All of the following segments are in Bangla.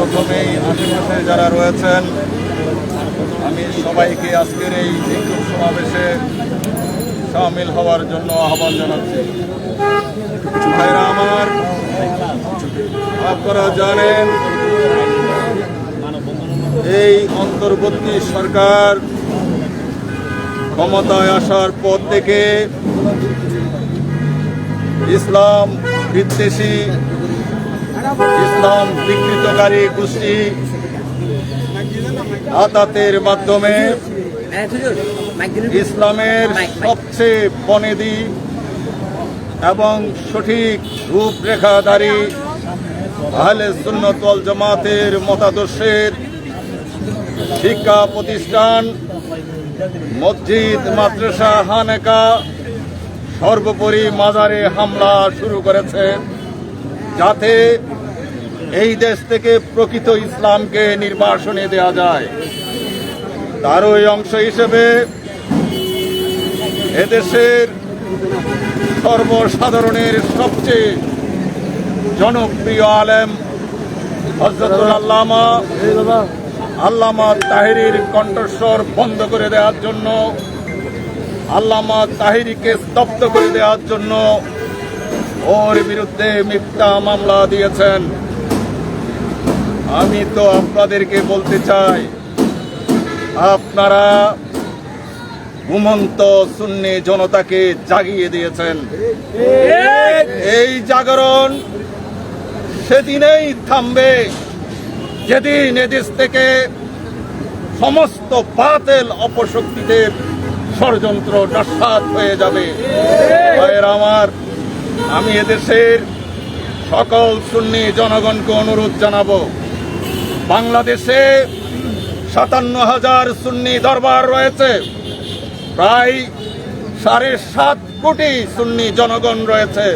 প্রথমেই আশেপাশে যারা রয়েছেন, আমি সবাইকে আজকের এই বিক্ষোভ সমাবেশে সামিল হওয়ার জন্য আহ্বান জানাচ্ছি। ভাইরা আমার, আপনারা জানেন, এই অন্তর্বর্তী সরকার ক্ষমতায় আসার পর থেকে ইসলাম বিদ্বেষী ইসলাম বিকৃতকারী গোষ্ঠী আদাতের মাধ্যমে ইসলামের সবচেয়ে বনেদি এবং সঠিক রূপরেখাধারী আহলে সুন্নত ওয়াল জামাতের মতাদর্শের শিক্ষা প্রতিষ্ঠান মসজিদ, মাদ্রাসা, হানেকা সর্বোপরি মাজারে হামলা শুরু করেছে যাতে এই দেশ থেকে প্রকৃত ইসলামকে নির্বাসনে দেয়া যায়। তারই অংশ হিসেবে এদেশের সর্বসাধারণের সবচেয়ে জনপ্রিয় আলেম আল্লামা আল্লামা তাহিরির কণ্ঠস্বর বন্ধ করে দেওয়ার জন্য, আল্লামা তাহিরিকে স্তব্ধ করে দেওয়ার জন্য ওর বিরুদ্ধে মিথ্যা মামলা দিয়েছেন। আমি তো আপনাদেরকে বলতে চাই, আপনারা ঘুমন্ত সুন্নি জনতাকে জাগিয়ে দিয়েছেন। এই জাগরণ সেদিনেই থামবে, যেদিন এদেশ থেকে সমস্ত বাতেল অপশক্তিদের ষড়যন্ত্র নস্বাত হয়ে যাবে। আমার, আমি এদেশের সকল সুন্নি জনগণকে অনুরোধ জানাব। বাংলাদেশে সাতান্ন হাজার সুন্নি দরবার রয়েছে। প্রায় সাড়ে সাত কোটি সুন্নি জনগণ রয়েছে।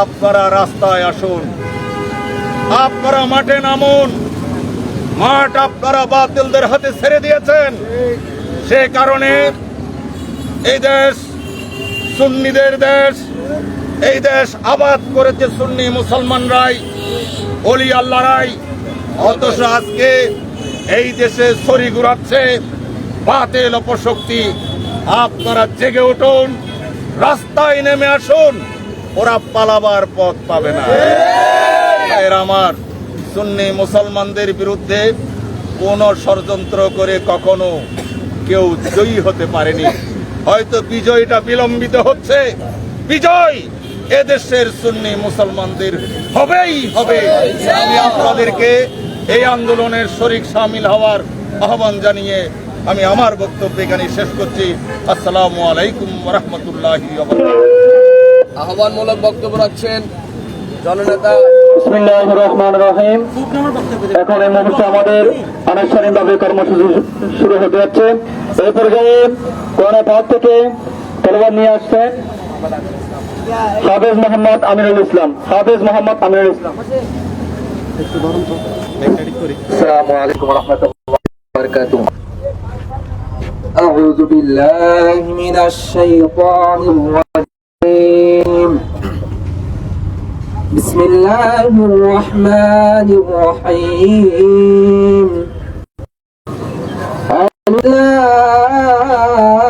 আপনারা রাস্তায় আসুন। আপনারা মাঠে নামুন। মাঠ আপনারা বাতিলদের হাতে ছেড়ে দিয়েছেন। সে কারণে এই দেশ সুন্নিদের দেশ, এই দেশ আবাদ করেছে সুন্নি মুসলমানরাই, অলি আল্লাহরাই। অথচ আজকে এই দেশে ছড়ি ঘুরাচ্ছে, বাতেল অপশক্তি। আপনারা জেগে উঠুন, রাস্তায় নেমে আসুন, ওরা পালাবার পথ পাবে না। ভাইয়ের আমার, সুন্নি মুসলমানদের বিরুদ্ধে কোন ষড়যন্ত্র করে কখনো কেউ জয়ী হতে পারেনি। হয়তো বিজয়টা বিলম্বিত হচ্ছে। বিজয়! এদেশের সুন্নি মুসলমানদের হবেই হবে। আমি আপনাদেরকে এই আন্দোলনের শরিক সামিল হওয়ার আহ্বান জানিয়ে আমি আমার বক্তব্য এখানে শেষ করছি। আসসালামু আলাইকুম রহমতুল্লাহ আহ্বানমূলক বক্তব্য রাখছেন জননেতা বিসমিল্লাহির রহমানির রহিম। এখন এই মুহূর্তে আমাদের আনুষ্ঠানিকভাবে কর্মসূচি শুরু হতে যাচ্ছে। এই পর্যায়ে কোরআন পাহাড় থেকে তলবার নিয়ে আসছেন হাফেজ মোহাম্মদ আমিরুল ইসলাম হাফেজ মোহাম্মদ আমিরুল ইসলাম আসসালামু আলাইকুম রহমতুল্লাহ বারাকাতুহ أعوذ بالله من الشيطان الرجيم بسم الله الرحمن الرحيم لام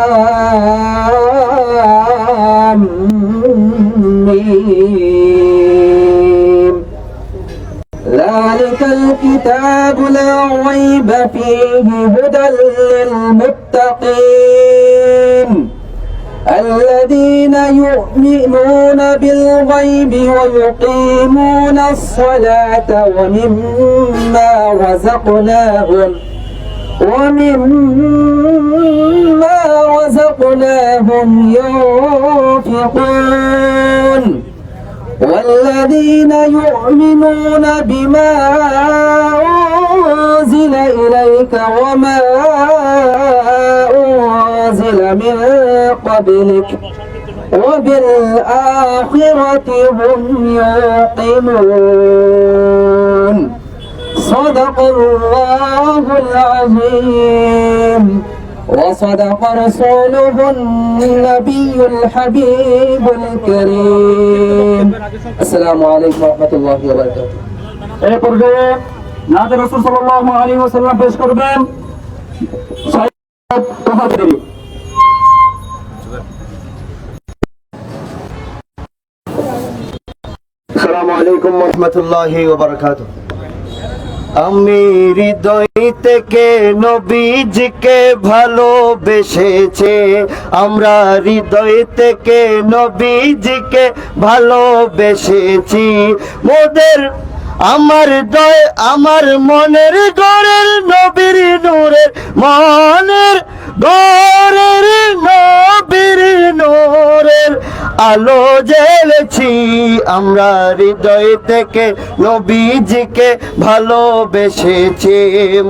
الكتاب لا ريب فيه هدى للمتقين. الذين يؤمنون بالغيب ويقيمون الصلاة ومما رزقناهم ومما رزقناهم ينفقون. والذين يؤمنون بما أنزل إليك وما أنزل من قبلك وبالآخرة هم يوقنون. صدق الله العظيم. وصدق رسوله النبي الحبيب الكريم السلام عليكم ورحمة الله وبركاته এই পর্যায়ে নাতে রসুল সাল্লাল্লাহু আলাইহি ওয়াসাল্লাম পেশ করবেন সাহেব তোহাফিরি আসসালামু আলাইকুম রহমতুল্লাহি আমি হৃদয় থেকে নবীজিকে ভালোবেসেছে? আমরা হৃদয় থেকে নবীজিকে ভালোবেসেছি? মোদের আমার দয়, আমার মনের গড়ের নবীর নূরের, মনের গড়ের নবীর নূরের আলো জ্বেলেছি। আমরা হৃদয় থেকে নবীজিকে ভালোবেসেছি।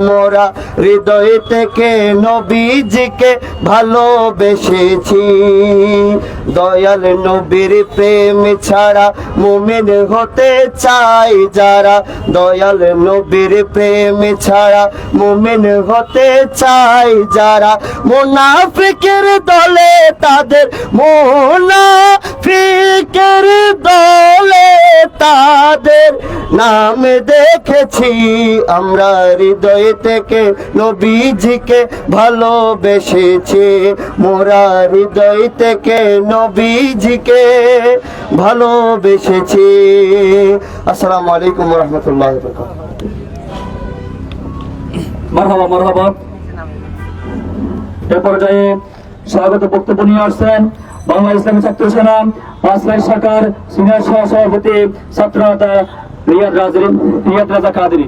মোরা হৃদয় থেকে নবীজিকে ভালোবেসেছি? দয়াল নবীর প্রেম ছাড়া মুমিন হতে চাই যারা। দয়াল নবীর প্রেম ছাড়া মুমিন হতে চাই যারা। মুনাফিকের দলে তাদের, মুনাফিকের দলে তাদের। নাম দেখেছি আমরা হৃদয় থেকে নবীজিকে ভালোবেসেছি। মোরা হৃদয় থেকে নবীজিকে ভালোবেসেছি? আসসালামু আলাইকুম রহমতুল্লাহ মারহাবা মারহাবা। এ পর্যায়ে স্বাগত বক্তব্য নিয়ে আসছেন বাংলা ইসলামী ছাত্র সেনা পাঁচলাই শাখার সিনিয়র সহ সভাপতি ছাত্র রিয়াদ রাজা কাদেরি।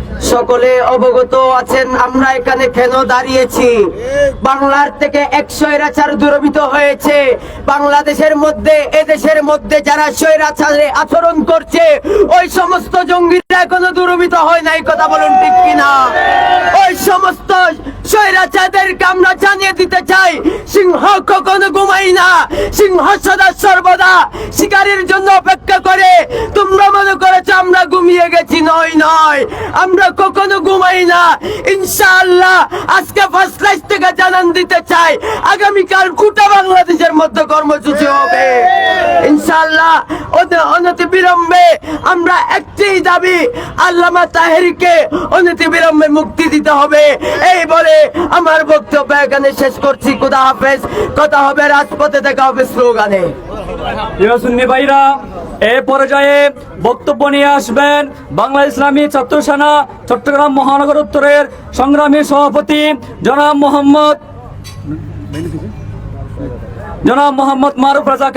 সকলে অবগত আছেন, আমরা এখানে কেন দাঁড়িয়েছি? বাংলার থেকে এক স্বৈরাচার দূরবিত হয়েছে। বাংলাদেশের মধ্যে, এদেশের মধ্যে যারা স্বৈরাচারে আচরণ করছে, ওই সমস্ত জঙ্গিরা এখনও দূরবিত হয় নাই, কথা বলুন ঠিক কিনা? ওই সমস্ত আমরা জানিয়ে দিতে চাই, সিংহ কখনো ঘুমাই না, সিংহ সদা সর্বদা শিকারের জন্য অপেক্ষা করে। তোমরা মনে করেছ আমরা ঘুমিয়ে গেছি, নয় নয়, আমরা কখনো ঘুমাই না। ইনশাআল্লাহ, আজকে ফার্স্ট লাইফ থেকে জানান দিতে চাই, আগামীকাল গোটা বাংলাদেশের মধ্যে কর্মসূচি হবে। ইনশাআল্লাহ অনতি বিলম্বে আমরা একটি দাবি, আল্লামা তাহেরকে অনতি বিলম্বে মুক্তি দিতে হবে। এই বলে আমার বক্তব্য এখানে শেষ করছি। খুদা হাফেজ। কথা হবে রাজপথে, দেখা হবে স্লোগানে। সুন্নি ভাইরা, এ পর্যায়ে বক্তব্য নিয়ে আসবেন বাংলা ইসলামী ছাত্র সেনা চট্টগ্রাম মহানগর উত্তরের সংগ্রামী সভাপতি জনাব মোহাম্মদ জনাব মোহাম্মদ মারুফ রাজা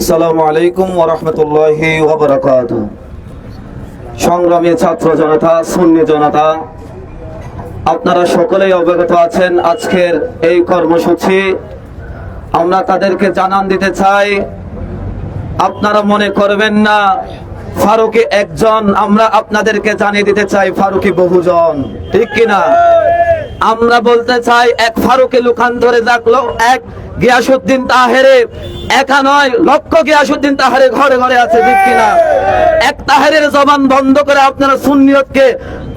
আসসালামু আলাইকুম ওরহমতুল্লাহি সংগ্রামী ছাত্র জনতা, সুন্নি জনতা, আপনারা সকলেই অবগত আছেন আজকের এই কর্মসূচি। আমরা তাদেরকে জানান দিতে চাই। আপনারা মনে করবেন না, ফারুকি একজন, আমরা আপনাদেরকে জানিয়ে দিতে চাই ফারুকি বহুজন। ঠিক কিনা? আমরা বলতে চাই, এক ফারুকি ধরে ডাকলো এক গিয়াসুদ্দিন তাহেরে। একা নয়, লক্ষ গিয়াসুদ্দিন তাহারে ঘরে ঘরে আছে কিনা? এক তাহারের জবান বন্ধ করে আপনারা সুন্নিয়তকে,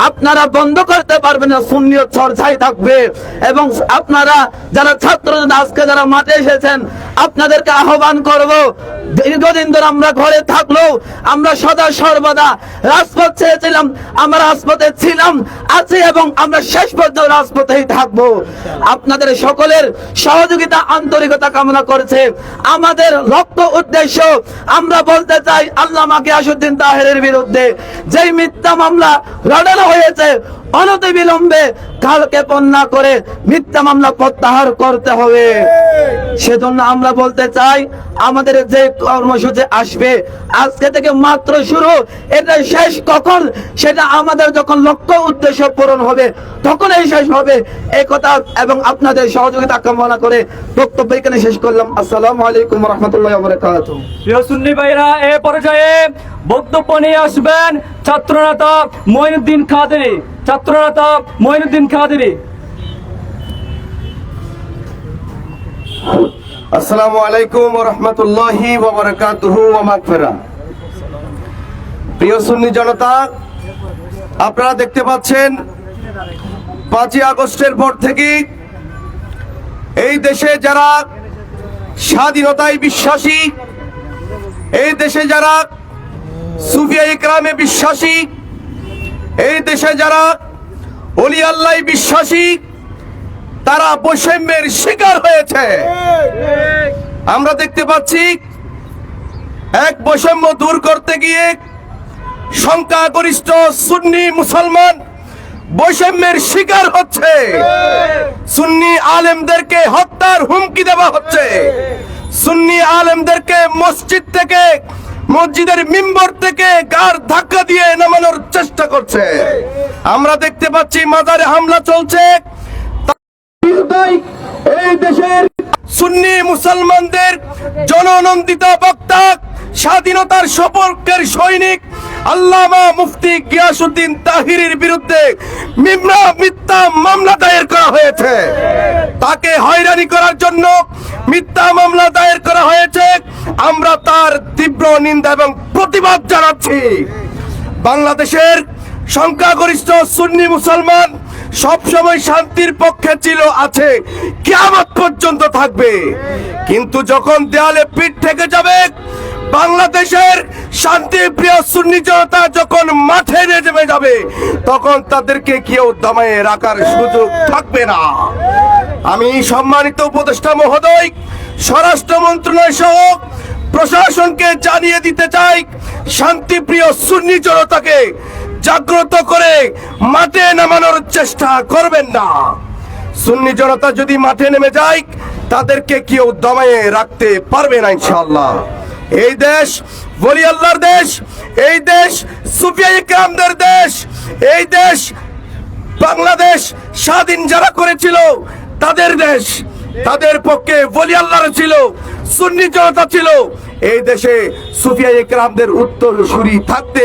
আপনারা বন্ধ করতে পারবেন না, সুন্নিয়ত চর্চাই থাকবে। এবং আপনারা যারা ছাত্র আজকে যারা মাঠে এসেছেন, আপনাদেরকে আহ্বান করব দীর্ঘদিন ধরে আমরা ঘরে থাকলেও আমরা সদা সর্বদা রাজপথ চেয়েছিলাম, আমরা রাজপথে ছিলাম, আছে এবং আমরা শেষ পর্যন্ত রাজপথেই থাকব। আপনাদের সকলের সহযোগিতা, আন্তরিকতা কামনা করছে। আমাদের লক্ষ্য উদ্দেশ্য, আমরা বলতে চাই আল্লামা গিয়াসুদ্দিন তাহেরের বিরুদ্ধে যেই মিথ্যা মামলা লড়ানো হয়েছে অনতি বিলম্বে কালকে পণ্যা করে মিথ্যা মামলা প্রত্যাহার করতে হবে। সেজন্য আমরা বলতে চাই, আমাদের যে কর্মসূচি আসবে, আজকে থেকে মাত্র শুরু। এটা শেষ কখন? সেটা আমাদের যখন লক্ষ্য উদ্দেশ্য পূরণ হবে, তখনই শেষ হবে। এই কথা এবং আপনাদের সহযোগিতা কামনা করে বক্তব্য এখানে শেষ করলাম। আসসালামু আলাইকুম রহমতুল্লাহ বরকাতুহ। প্রিয় সুন্নি ভাইরা, এ পর্যায়ে বক্তব্য নিয়ে আসবেন ছাত্রনেতা মঈনুদ্দিন খাদেরি। ছাত্রনেতা মঈনুদ্দিন খাদেরি। আসসালামু আলাইকুম রহমতুল্লাহি প্রিয় সুন্নি জনতা, আপনারা দেখতে পাচ্ছেন পাঁচই আগস্টের পর থেকে এই দেশে যারা স্বাধীনতায় বিশ্বাসী, এই দেশে যারা সুফিয়া ইকরামে বিশ্বাসী, এই দেশে যারা অলি বিশ্বাসী তারা বৈষম্যের শিকার হয়েছে। আমরা দেখতে পাচ্ছি, এক বৈষম্য দূর করতে গিয়ে সংখ্যাগরিষ্ঠ সুন্নি মুসলমান বৈষম্যের শিকার হচ্ছে। সুন্নি আলেমদেরকে হত্যার হুমকি দেওয়া হচ্ছে। সুন্নি আলেমদেরকে মসজিদ থেকে, মসজিদের মিম্বর থেকে গার ধাক্কা দিয়ে নামানোর চেষ্টা করছে। আমরা দেখতে পাচ্ছি মাজারে হামলা চলছে। বিরুদ্ধেই এই দেশের সুন্নি মুসলমানদের জননন্দিত বক্তা, স্বাধীনতার সপক্ষের সৈনিক, আল্লামা মুফতি গিয়াসুদ্দিন তাহিরের বিরুদ্ধে মিমরা মিথ্যা মামলা দায়ের করা হয়েছে। তাকে হয়রানি করার জন্য মিথ্যা মামলা দায়ের করা হয়েছে। আমরা তার তীব্র নিন্দা এবং প্রতিবাদ জানাচ্ছি। বাংলাদেশের সংখ্যাগরিষ্ঠ সুন্নি মুসলমান সব সময় শান্তির পক্ষে ছিল, আছে। কিয়ামত পর্যন্ত থাকবে। কিন্তু যখন দেয়ালে পিঠ থেকে যাবে, বাংলাদেশের শান্তিপ্রিয় সুন্নি জনতা যখন মাঠে নেমে যাবে, তখন তাদেরকে কেউ দমায়ে রাখার সুযোগ থাকবে না। আমি সম্মানিত উপদেষ্টা মহোদয়, স্বরাষ্ট্র মন্ত্রণালয় সহ প্রশাসনকে জানিয়ে দিতে চাই, শান্তিপ্রিয় সুন্নি জনতাকে জাগ্রত করে মাঠে নামানোর চেষ্টা করবেন না। সুন্নি জনতা যদি মাঠে নেমে যায়, তাদেরকে কেউ দমায়ে রাখতে পারবে না ইনশাল্লাহ এই দেশ বলি আল্লাহর দেশ, এই দেশ সুফিয়া ইকরামদের দেশ, এই দেশ বাংলাদেশ স্বাধীন যারা করেছিল, তাদের দেশ, তাদের পক্ষে বলি আল্লাহর ছিল, সুন্নি জনতা ছিল এই দেশে সুফিয়া ইকরামদের উত্তর সুরি থাকতে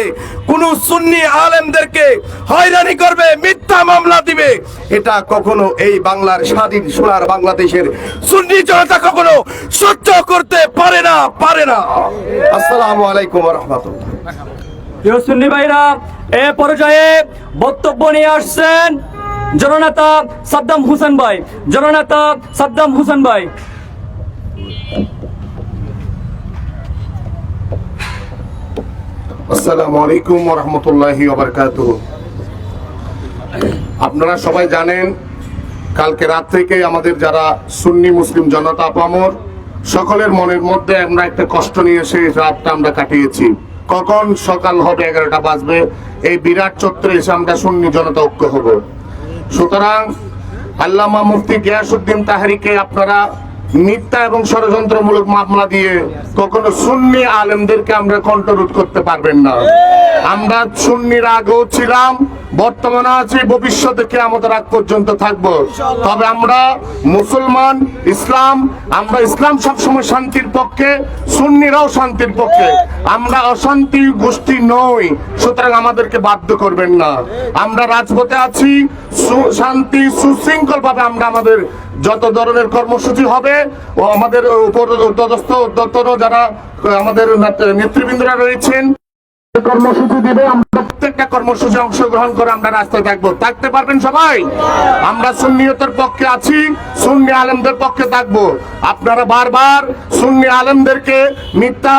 কোন সুন্নি আলেমদেরকে হয়রানি করবে, মিথ্যা মামলা দিবে। এটা কখনো এই বাংলার স্বাধীন সোনার বাংলাদেশের সুন্নি জনতা কখনো সহ্য করতে পারে না পারে না। আসসালামু আলাইকুম রহমতুল্লাহ। সুন্নি ভাইরা, এ পর্যায়ে বক্তব্য নিয়ে আসছেন জননেতা সাদ্দাম হুসেন ভাই। জননেতা সাদ্দাম হুসেন ভাই। আসসালামু আলাইকুম আপনারা সবাই জানেন, কালকে রাত থেকে আমাদের যারা সুন্নি মুসলিম জনতা পামর সকলের মনের মধ্যে আমরা একটা কষ্ট নিয়ে সেই রাতটা আমরা কাটিয়েছি। কখন সকাল হবে এগারোটা বাজবে, এই বিরাট চত্বরে এসে আমরা সুন্নি জনতা ঐক্য হব। সুতরাং আল্লামা মুফতি গিয়াসুদ্দিন তাহারিকে আপনারা মিথ্যা এবং ষড়যন্ত্রমূলক মামলা দিয়ে কখনো সুন্নি আলেমদেরকে আমরা কণ্ঠরোধ করতে পারবেন না। আমরা সুন্নির আগেও ছিলাম, বর্তমানে আছি, ভবিষ্যতে কে আমাদের পর্যন্ত থাকব। তবে আমরা মুসলমান, ইসলাম, আমরা ইসলাম সবসময় শান্তির পক্ষে, সুন্নিরাও শান্তির পক্ষে। আমরা অশান্তি গোষ্ঠী নই, সুতরাং আমাদেরকে বাধ্য করবেন না। আমরা রাজপথে আছি শান্তি সুশৃঙ্খল ভাবে আমরা আমাদের যত ধরনের কর্মসূচি হবে, ও আমাদের উপর দপ্তর যারা আমাদের নেতৃবৃন্দরা রয়েছেন কর্মসূচি দিবে, আমরা প্রত্যেকটা কর্মসূচি অংশগ্রহণ করে আমরা রাস্তায় থাকব। থাকতে পারবেন সবাই? আমরা সুন্নিয়তের পক্ষে আছি, সুন্নি আলেমদের পক্ষে থাকব। আপনারা বারবার সুন্নি আলেমদেরকে মিথ্যা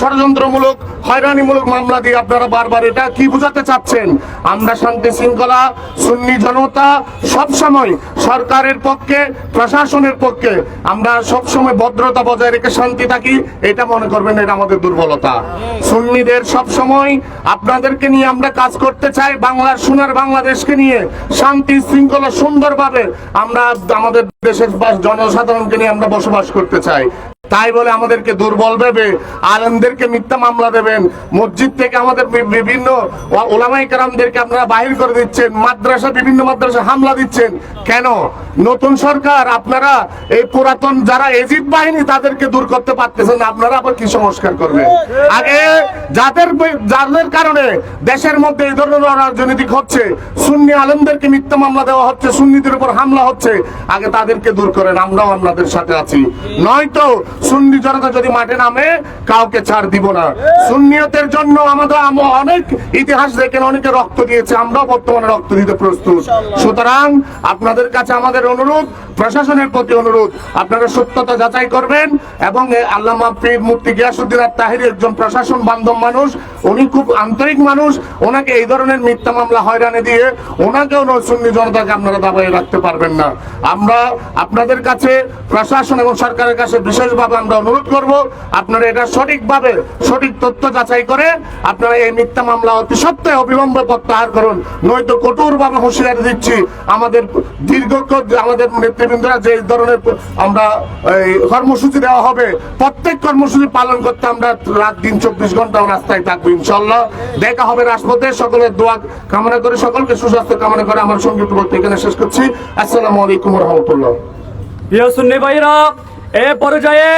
ষড়যন্ত্রমূলক হয়রানিমূলক মামলা দিয়ে আপনারা বারবার এটা কি বোঝাতে চাচ্ছেন? আমরা শান্তি শৃঙ্খলা, সুন্নি জনতা সব সময় সরকারের পক্ষে, প্রশাসনের পক্ষে আমরা সব সময় ভদ্রতা বজায় রেখে শান্তি থাকি, এটা মনে করবেন এটা আমাদের দুর্বলতা। সুন্নিদের সব সময় আপনাদেরকে নিয়ে আমরা কাজ করতে চাই, বাংলার সোনার বাংলাদেশকে নিয়ে। শান্তি শৃঙ্খলা সুন্দরভাবে আমরা আমাদের দেশের জনসাধারণকে নিয়ে আমরা বসবাস করতে চাই। তাই বলে আমাদেরকে দুর্বল ভেবে, আলেমদেরকে মিথ্যা মামলা দেবেন। মসজিদ থেকে আমাদের বিভিন্ন ওলামাই কারামদেরকে আপনারা বাহির করে দিচ্ছেন, মাদ্রাসা, বিভিন্ন মাদ্রাসা হামলা দিচ্ছেন। কেন? নতুন সরকার, আপনারা এই পুরাতন যারা এজিদ বাহিনী, তাদেরকে দূর করতে পারতেছেন আপনারা আবার কি সংস্কার করবেন? আগে যাদের যাদের কারণে দেশের মধ্যে এই ধরনের রাজনৈতিক হচ্ছে। সুন্নি আলেমদেরকে মিথ্যা মামলা দেওয়া হচ্ছে, সুন্নিদের উপর হামলা হচ্ছে। আগে তাদেরকে দূর করেন, আমরাও আপনাদের সাথে আছি। নয়তো সুন্নি জনতা যদি মাঠে নামে কাউকে ছাড় দিব না। সুন্নিয়তের জন্য আমাদের অনেক ইতিহাস দেখেন অনেকে রক্ত দিয়েছে আমরাও বর্তমানে রক্ত দিতে প্রস্তুত। সুতরাং আপনাদের কাছে আমাদের অনুরোধ প্রশাসনের প্রতি অনুরোধ আপনারা সত্যতা যাচাই করবেন এবং আল্লামা পীর মুফতি গিয়াসুদ্দিন আর তাহির একজন প্রশাসন বান্ধব মানুষ উনি খুব আন্তরিক মানুষ ওনাকে এই ধরনের মিথ্যা মামলা হয়রানি দিয়ে ওনাকেও সুন্নি জনতাকে আপনারা দাবাই রাখতে পারবেন না। আমরা আপনাদের কাছে প্রশাসন এবং সরকারের কাছে বিশেষভাবে আমরা অনুরোধ করব, আপনারা এটা সঠিকভাবে সঠিক তথ্য যাচাই করে আপনারা এই মিথ্যা মামলা অতি সত্ত্বে অবিলম্বে প্রত্যাহার করুন। নয়তো কঠোরভাবে হুঁশিয়ারি দিচ্ছি। আমাদের দীর্ঘ আমাদের নেতৃবৃন্দরা যে ধরনের আমরা এই কর্মসূচি দেওয়া হবে, প্রত্যেক কর্মসূচি পালন করতে আমরা রাত দিন চব্বিশ ঘণ্টা রাস্তায় থাকব ইনশাল্লাহ দেখা হবে রাজপথে। সকলের দোয়া কামনা করে, সকলকে সুস্বাস্থ্য কামনা করে আমার বক্তব্য এখানে শেষ করছি। আসসালামু আলাইকুম রহমতুল্লাহ। প্রিয় সুন্নি ভাইরা এ পর্যায়ে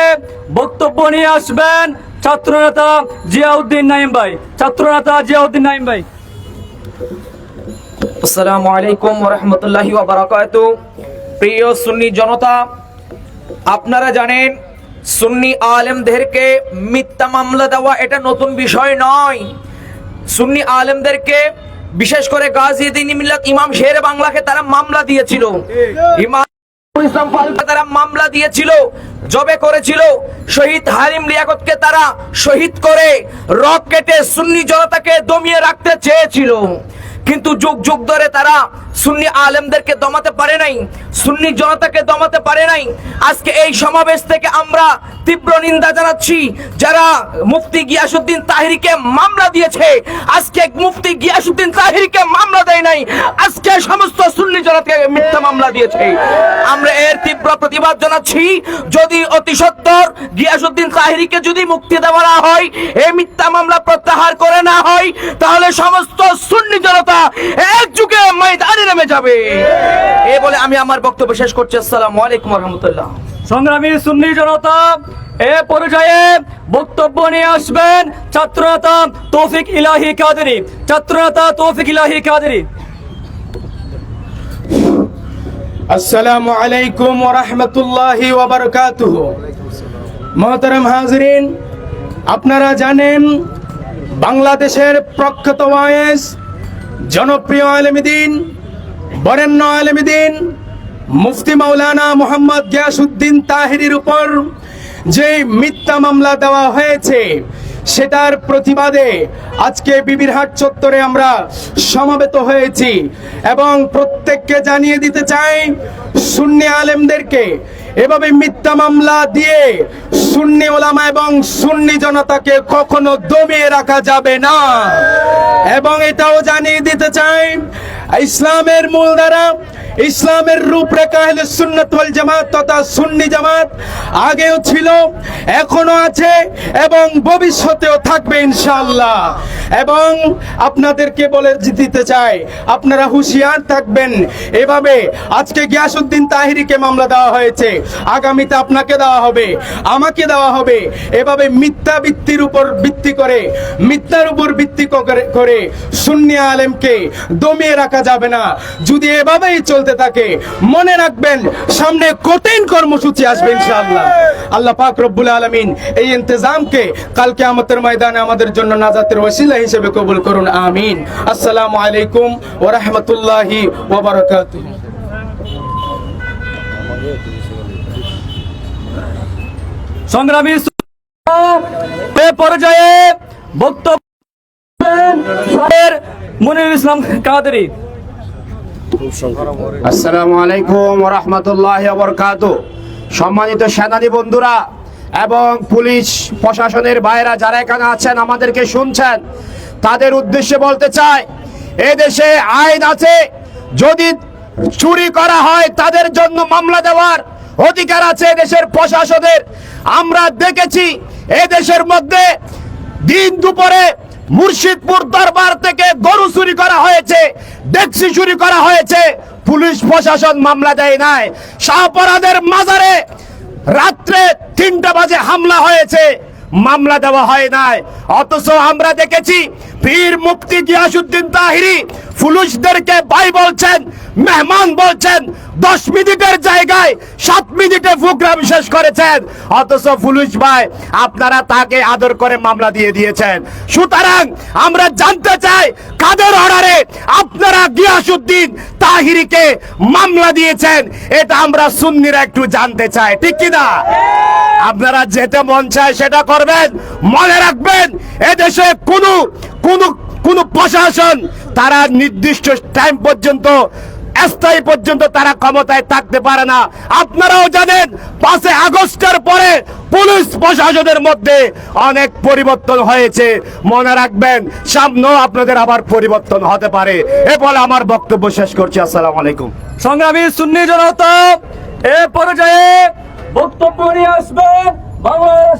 বক্তব্য নিয়ে আসবেন ছাত্রনেতা জিয়াউদ্দিন নাইম ভাই। ছাত্রনেতা জিয়াউদ্দিন নাইম ভাই। আসসালামু আলাইকুম রহমতুল্লাহি বারাকাতু। প্রিয় সুন্নি জনতা, আপনারা জানেন সুন্নি আলেমদেরকে মিথ্যা মামলা দেওয়া এটা নতুন বিষয় নয়। সুন্নি আলেমদেরকে বিশেষ করে গাজীউদ্দিন মিল্লাত ইমাম শের বাংলাকে তারা মামলা দিয়েছিল। ইমাম তারা মামলা দিয়েছিল, জবে করেছিল। শহীদ হালিম লিয়াকতকে তারা শহীদ করে, রক কেটে সুন্নি জনতাকে দমিয়ে রাখতে চেয়েছিল। কিন্তু যুগ যুগ ধরে তারা সুন্নি আলেমদেরকে দমাতে পারে নাই, সুন্নি জনতাকে দমাতে পারে নাই। আজকে এই সমাবেশ থেকে আমরা তীব্র নিন্দা জানাচ্ছি, যারা মুফতি গিয়াসুদ্দিন তাহিরিকে মামলা দিয়েছে, আজকে মুফতি গিয়াসুদ্দিন তাহিরিকে মামলা দেয় নাই, আজকে সমস্ত সুন্নি জনতাকে মিথ্যা মামলা দিয়েছে। আমরা এর তীব্র প্রতিবাদ জানাচ্ছি, যদি অতি সত্বর গিয়াসুদ্দিন তাহিরিকে যদি মুক্তি দেওয়া না হয়, এই মিথ্যা মামলা প্রত্যাহার করে না হয়, তাহলে সমস্ত সুন্নি জনতা এক যুগে ময়দানে নেমে যাবে। এ বলে আমি আমার বক্তব্য শেষ করছি। আসসালামু আলাইকুম রহমতুল্লাহ সংগ্রামী সুন্নি জনতা এ পর্যায়ে বক্তব্য নিয়ে আসবেন ছাত্রনেতা তৌফিক ইলাহি কাদেরি। ছাত্রনেতা তৌফিক ইলাহি কাদেরি। আসসালামু আলাইকুম ওরহমতুল্লাহি ওবরকাতুহ। মহতরম হাজরিন আপনারা জানেন বাংলাদেশের প্রখ্যাত ওয়াইস জনপ্রিয় আলমদিন বরেণ্য আলমদিন মুফতি মাওলানা মোহাম্মদ গিয়াসুদ্দিন তাহিরির উপর যে মিথ্যা মামলা দেওয়া হয়েছে, সেটার প্রতিবাদে আজকে বিবিরহাট চত্বরে আমরা সমাবেত হয়েছি এবং প্রত্যেককে জানিয়ে দিতে চাই, সুন্নি আলেমদেরকে এভাবে মিথ্যা মামলা দিয়ে সুন্নি ওলামা এবং সুন্নি জনতাকে কখনো দমিয়ে রাখা যাবে না। এবং এটাও জানিয়ে দিতে চাই ইসলামের মূলধারা ইসলামের রূপরেখা হলে সুন্নত ওয়াল জামাত তথা সুন্নি জামাত। আগেও ছিল, এখনও আছে এবং ভবিষ্যতেও থাকবে ইনশাআল্লাহ। এবং আপনাদেরকে বলে দিতে চাই, আপনারা হুঁশিয়ার থাকবেন। এভাবে আজকে গিয়াসুদ্দিন তাহিরিকে মামলা দেওয়া হয়েছে, আগামীতে আপনাকে দেওয়া হবে, আমাকে দেওয়া হবে। এভাবে মিথ্যা ভিত্তির উপর ভিত্তি করে, মিথ্যার উপর ভিত্তি করে- করে সুন্নি আলেমকে দমিয়ে রাখা যাবে না। যদি এভাবেই চলতে থাকে, মনে রাখবেন, সামনে কঠিন কর্মসূচি আসবে ইনশাআল্লাহ। আল্লাহ পাক রব্বুল আলামিন এই ইন্তজামকে কালকে আমাদের ময়দানে আমাদের জন্য নাজাতের ওসিলা হিসেবে কবুল করুন, আমিন। আসসালামু আলাইকুম ওয়া রাহমাতুল্লাহি ওয়া বারাকাতুহু। সংগ্রামী পর্যায়ে বক্তব্য মনিরুল ইসলাম কাদেরি। আসসালামু আলাইকুম রহমতুল্লাহ বরকাত সম্মানিত সেনানী বন্ধুরা এবং পুলিশ প্রশাসনের বাইরা যারা এখানে আছেন, আমাদেরকে শুনছেন, তাদের উদ্দেশ্যে বলতে চাই এ দেশে আইন আছে, যদি চুরি করা হয় তাদের জন্য মামলা দেওয়ার অধিকার আছে দেশের প্রশাসনের। আমরা দেখেছি এ দেশের মধ্যে দিন দুপুরে মুর্শিদপুর দরবার থেকে গরু চুরি করা হয়েছে। ডেক্সি চুরি করা হয়েছে। পুলিশ প্রশাসন মামলা দেয় নাই। শাহপরাদের মাজারে রাত্রে তিনটা বাজে হামলা হয়েছে। মামলা দেওয়া হয় নাই। অথচ আমরা দেখেছি, পীর মুক্তি গিয়াসুদ্দিন তাহিরি পুলিশদেরকে ভাই বলছেন মেহমান বলছেন, দশ মিনিটের জায়গায় সাত মিনিটে প্রোগ্রাম শেষ করেছেন। অথচ পুলিশ ভাই, আপনারা তাকে আদর করে মামলা দিয়ে দিয়েছেন। সুতরাং আমরা জানতে চাই, কাদের অর্ডারে আপনারা গিয়াসুদ্দিন তাহিরিকে মামলা দিয়েছেন, এটা আমরা সুন্নিরা একটু জানতে চাই, ঠিক কিনা আপনারা যেটা মন চায় সেটা করবেন, মনে রাখবেন, এদেশে কোনো কোনো কোনো প্রশাসন, তারা নির্দিষ্ট টাইম পর্যন্ত স্থায়ী পর্যন্ত তারা ক্ষমতায় থাকতে পারে না। আপনারাও জানেন পাঁচে আগস্টের পরে পুলিশ প্রশাসনের মধ্যে অনেক পরিবর্তন হয়েছে। মনে রাখবেন, সামনেও আপনাদের আবার পরিবর্তন হতে পারে। এ বলে আমার বক্তব্য শেষ করছি। আসসালামু আলাইকুম। সংগ্রামী সুন্নি জনতা, এ পর্যায়ে বক্তব্য নিয়ে আসবে বাংলাদেশ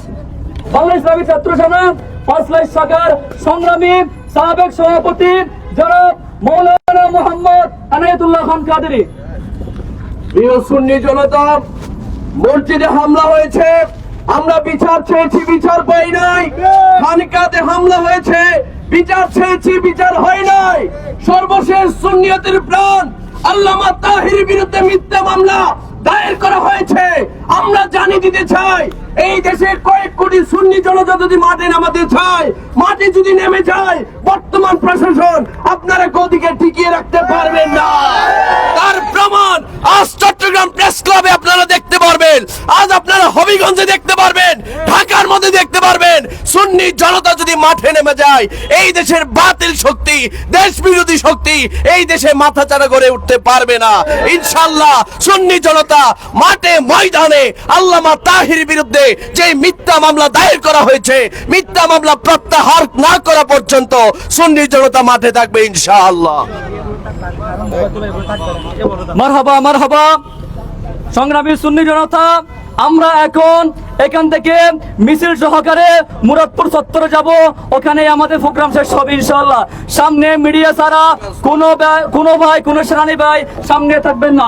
বাংলা ইসলামী ছাত্র সমাজ পাঁচলাই শাখার সংগ্রামী সাবেক সভাপতি যারা মৌলানা মোহাম্মদ আনায়তুল্লাহ খান কাদেরী। প্রিয় সুন্নি জনতা, মসজিদে হামলা হয়েছে। আমরা বিচার চেয়েছি, বিচার পাই নাই। খানকাতে হামলা হয়েছে। বিচার চেয়েছি, বিচার হয় নাই। সর্বশেষ সুন্নিয়তের প্রাণ আল্লামা তাহির বিরুদ্ধে মিথ্যা মামলা দায়ের করা হয়েছে। আমরা জানিয়ে দিতে চাই, এই দেশের কয়েক কোটি সুন্নি জনতা যদি মাঠে নামাতে চায়, মাঠে যদি নেমে যায়, বর্তমান প্রশাসন আপনারা গদিকে টিকিয়ে রাখতে পারবেন না। তার প্রমাণ আজ চট্টগ্রাম প্রেস ক্লাবে আপনারা দেখতে পারবেন। আজ আপনারা হবিগঞ্জে দেখতে পারবেন, ঢাকার মধ্যে দেখতে পারবেন। সুন্নি জনতা যদি মাঠে নেমে যায়, এই দেশের বাতিল শক্তি দেশ বিরোধী শক্তি এই দেশে মাথা চারা করে উঠতে পারবে না। ইনশাল্লাহ সুন্নি জনতা মাঠে, ময়দানে আল্লামা তাহির বিরুদ্ধে যে মিথ্যা মামলা দায়ের করা হয়েছে, মিথ্যা মামলা প্রত্যাহার না করা পর্যন্ত সুন্নি জনতা মাঠে থাকবে। ইনশাআল্লাহ। মারহাবা মারহাবা। সংগ্রামী সুন্নি জনতা, আমরা এখন এখান থেকে মিছিল সহকারে মুরাদপুর চত্বরে যাব। ওখানে আমাদের প্রোগ্রাম শেষ হবে ইনশাআল্লাহ। সামনে মিডিয়া ছাড়া কোনো কোনো ভাই, কোনো সেনানি ভাই সামনে থাকবেন না।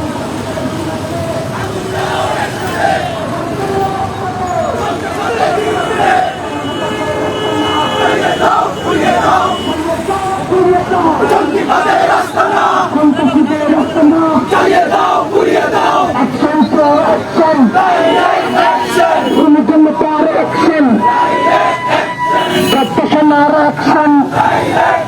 Action! Action! Practitioner action!